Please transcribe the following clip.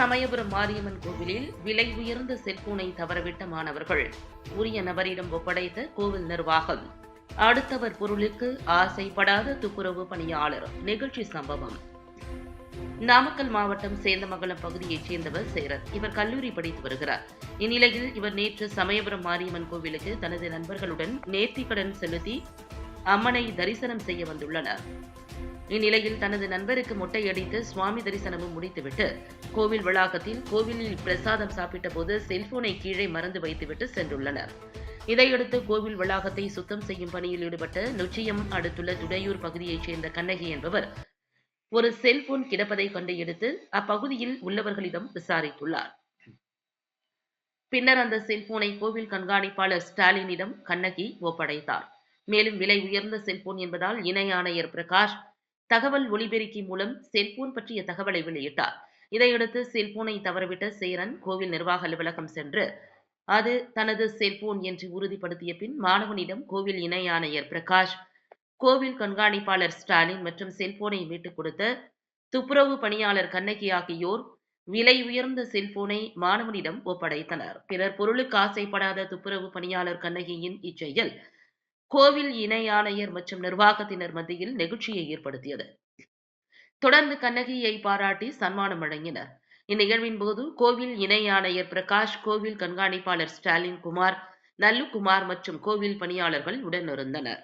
சமயபுரம் மாரியம்மன் கோவிலில் விலை உயர்ந்த செல்போனை தவறவிட்ட மாணவர்கள். உரிய நபரிடம் ஒப்படைத்த கோவில் நிர்வாகம். அடுத்தவர் பொருளுக்கு ஆசைப்படாத துப்புரவு பணியாளர். நிகழ்ச்சி சம்பவம். நாமக்கல் மாவட்டம் சேந்தமங்கலம் பகுதியைச் சேர்ந்தவர் சேரர். இவர் கல்லூரி படித்து வருகிறார். இந்நிலையில் இவர் நேற்று சமயபுரம் மாரியம்மன் கோவிலுக்கு தனது நண்பர்களுடன் நேர்த்திக்கடன் செலுத்தி அம்மனை தரிசனம் செய்ய வந்துள்ளனர். இந்நிலையில் தனது நண்பருக்கு மொட்டையடித்து சுவாமி தரிசனமும் முடித்துவிட்டு கோவில் வளாகத்தில் கோவிலில் பிரசாதம் சாப்பிட்ட போது செல்போனை கீழே மறந்து வைத்துவிட்டு சென்றுள்ளனர். இதையடுத்து கோவில் வளாகத்தை சுத்தம் செய்யும் பணியில் ஈடுபட்ட நொச்சியம் அடுத்துள்ள துடையூர் பகுதியைச் சேர்ந்த கண்ணகி என்பவர் ஒரு செல்போன் கிடப்பதை கண்டு எடுத்து அப்பகுதியில் உள்ளவர்களிடம் விசாரித்துள்ளார். பின்னர் அந்த செல்போனை கோவில் கண்காணிப்பாளர் ஸ்டாலினிடம் கண்ணகி ஒப்படைத்தார். மேலும் விலை உயர்ந்த செல்போன் என்பதால் இணை ஆணையர் பிரகாஷ் தகவல் ஒலிபெருக்கி மூலம் செல்போன் பற்றிய தகவலை வெளியிட்டார். இதையடுத்து செல்போனை தவறவிட்ட சேரன் கோவில் நிர்வாக அலுவலகம் சென்று அது தனது செல்போன் என்று உறுதிப்படுத்திய பின் மாணவனிடம் கோவில் இணை ஆணையர் பிரகாஷ் கோவில் கண்காணிப்பாளர் ஸ்டாலின் மற்றும் செல்போனை மீட்டுக் கொடுத்த துப்புரவு பணியாளர் கண்ணகி ஆகியோர் விலை உயர்ந்த செல்போனை மாணவனிடம் ஒப்படைத்தனர். பிறர் பொருளுக்கு ஆசைப்படாத துப்புரவு பணியாளர் கண்ணகியின் இச்செயல் கோவில் இணை ஆணையர் மற்றும் நிர்வாகத்தினர் மத்தியில் நெகிழ்ச்சியை ஏற்படுத்தியது. தொடர்ந்து கண்ணகியை பாராட்டி சன்மானம் வழங்கினர். இந்நிகழ்வின் போது கோவில் இணை ஆணையர் பிரகாஷ் கோவில் கண்காணிப்பாளர் ஸ்டாலின் குமார் நல்லுகுமார் மற்றும் கோவில் பணியாளர்கள் உடனிருந்தனர்.